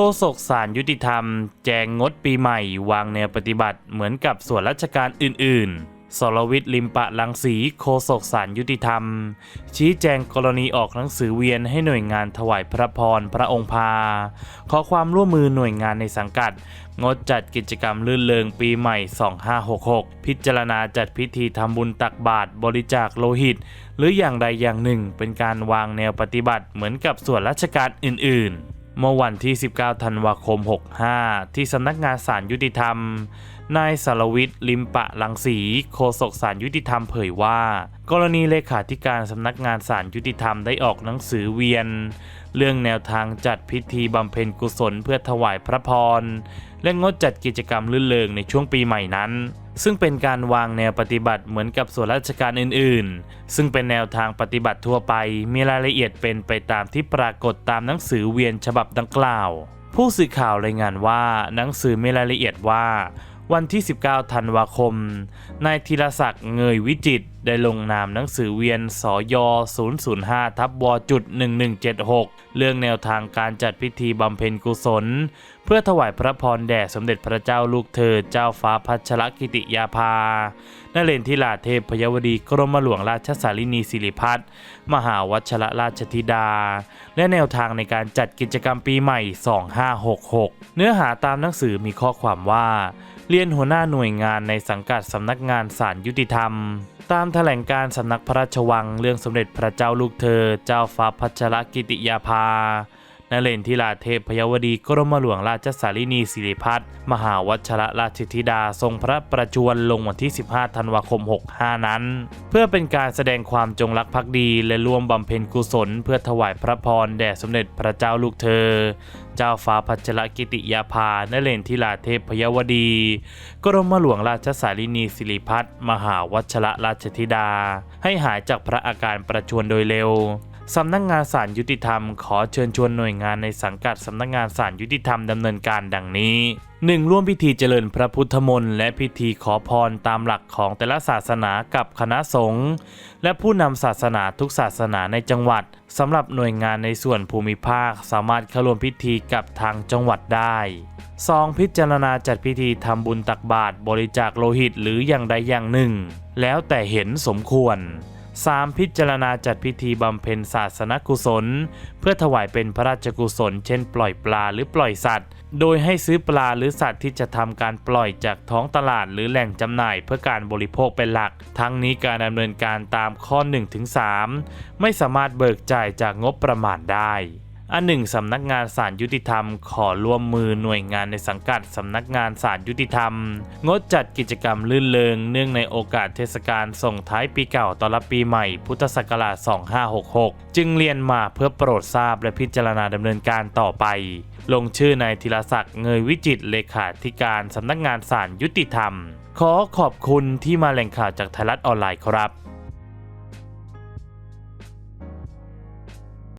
ฆษกศาลยุติธรรม แจงงดปีใหม่ วางแนวปฏิบัติเหมือนกับส่วนราชการอื่น ๆ สรวิทย์ลิมปะลังสีโฆษกศาลยุติธรรม ชี้แจงกรณีออกหนังสือเวียนให้หน่วยงานถวายพระพรพระองค์พา ขอความร่วมมือหน่วยงานในสังกัด งดจัดกิจกรรมลื่นเริงปีใหม่ 2566 พิจารณาจัดพิธีทำบุญตักบาตรบริจาคโลหิต หรืออย่างใดอย่างหนึ่งเป็นการวางแนวปฏิบัติเหมือนกับส่วนราชการอื่น ๆ เมื่อวันที่ 19 ธันวาคม 65 ที่สำนักงานศาลยุติธรรม นายสารวิทย์ลิมปะลังสีโฆษกศาลยุติธรรมเผยว่า กรณีเลขาธิการสำนักงานศาลยุติธรรมได้ออกหนังสือเวียน เรื่องแนวทางจัดพิธีบำเพ็ญกุศลเพื่อถวายพระพร และงดจัดกิจกรรมลื่นเริงในช่วงปีใหม่นั้น ซึ่งเป็นการวางแนวปฏิบัติเหมือนกับส่วนราชการอื่นๆ ซึ่งเป็นแนวทางปฏิบัติทั่วไป มีรายละเอียดเป็นไปตามที่ปรากฏตามหนังสือเวียนฉบับดังกล่าว ผู้สื่อข่าวรายงานว่าหนังสือมีรายละเอียดว่า วันที่ 19 ธันวาคม นายธีรศักดิ์เงยวิจิตได้ลงนามหนังสือเวียนสย005ทับวจุด1176 เรื่องแนวทางการจัดพิธีบำเพ็ญกุศล เพื่อถวายพระพรแด่สมเด็จพระเจ้าลูกเธอเจ้าฟ้าพัชรกิติยาภานเรนทิลาเทพพยวดีกรมหลวงราชสารินีสิริพัฒน์มหาวัชรราชธิดา และแนวทางในการจัดกิจกรรมปีใหม่ 2566 เนื้อหาตามหนังสือมีข้อความว่า เรียนหัวหน้าหน่วยงานในสังกัดสำนักงานศาลยุติธรรม ตามแถลงการสำนักพระราชวังเรื่องสมเด็จพระเจ้าลูกเธอ เจ้าฟ้าพัชรกิติยาภานเรนทิลาเทพพยวดีกรมหลวงราชสารินีสิริพัฒน์มหาวัชรราชธิดาทรงพระประจวรลงวันที่ 15 ธันวาคม 65 นั้น เพื่อเป็นการแสดงความจงรักภักดีและร่วมบำเพ็ญกุศล เพื่อถวายพระพรแด่สมเด็จพระเจ้าลูกเธอ เจ้าฟ้าพัชรกิติยาภานเรนทิลาเทพพยวดี กรมหลวงราชสารินีสิริพัฒน์มหาวัชระราชธิดา ให้หายจากพระอาการประชวรโดยเร็ว สำนักงงานศาลยุติธรรม ขอเชิญชวนหน่วยงานในสังกัดสำนักงงานศาลยุติธรรมดำเนินการดังนี้ 1. ร่วมพิธีเจริญพระพุทธมนต์และพิธีขอพรตามหลักของแต่ละศาสนากับคณะสงฆ์และผู้นำศาสนาทุกศาสนาในจังหวัดสำหรับหน่วยงานในส่วนภูมิภาคสามารถเข้าร่วมพิธีกับทางจังหวัดได้ 2. พิจารณาจัดพิธีทำบุญตักบาตรบริจาคโลหิตหรืออย่างใดอย่างหนึ่ง แล้วแต่เห็นสมควร 3. พิจารณาจัดพิธีบำเพ็ญศาสนกุศล เพื่อถวายเป็นพระราชกุศล เช่นปล่อยปลาหรือปล่อยสัตว์ โดยให้ซื้อปลาหรือสัตว์ที่จะทำการปล่อยจากท้องตลาดหรือแหล่งจำหน่ายเพื่อการบริโภคเป็นหลัก ทั้งนี้การดำเนินการตามข้อ 1-3 ไม่สามารถเบิกจ่ายจากงบประมาณได้ อันหนึ่งสำนักงานศาลยุติธรรม ขอร่วมมือหน่วยงานในสังกัดสำนักงานศาลยุติธรรม งดจัดกิจกรรมลื่นเลงเนื่องในโอกาสเทศกาลส่งท้ายปีเก่าต้อนรับปีใหม่ พุทธศักราช 2566 จึงเรียนมาเพื่อโปรดทราบและพิจารณาดำเนินการต่อไป ลงชื่อนายธีรศักดิ์เงยวิจิตเลขาธิการสำนักงานศาลยุติธรรม ขอขอบคุณที่มาแหล่งข่าวจากไทยรัฐออนไลน์ครับ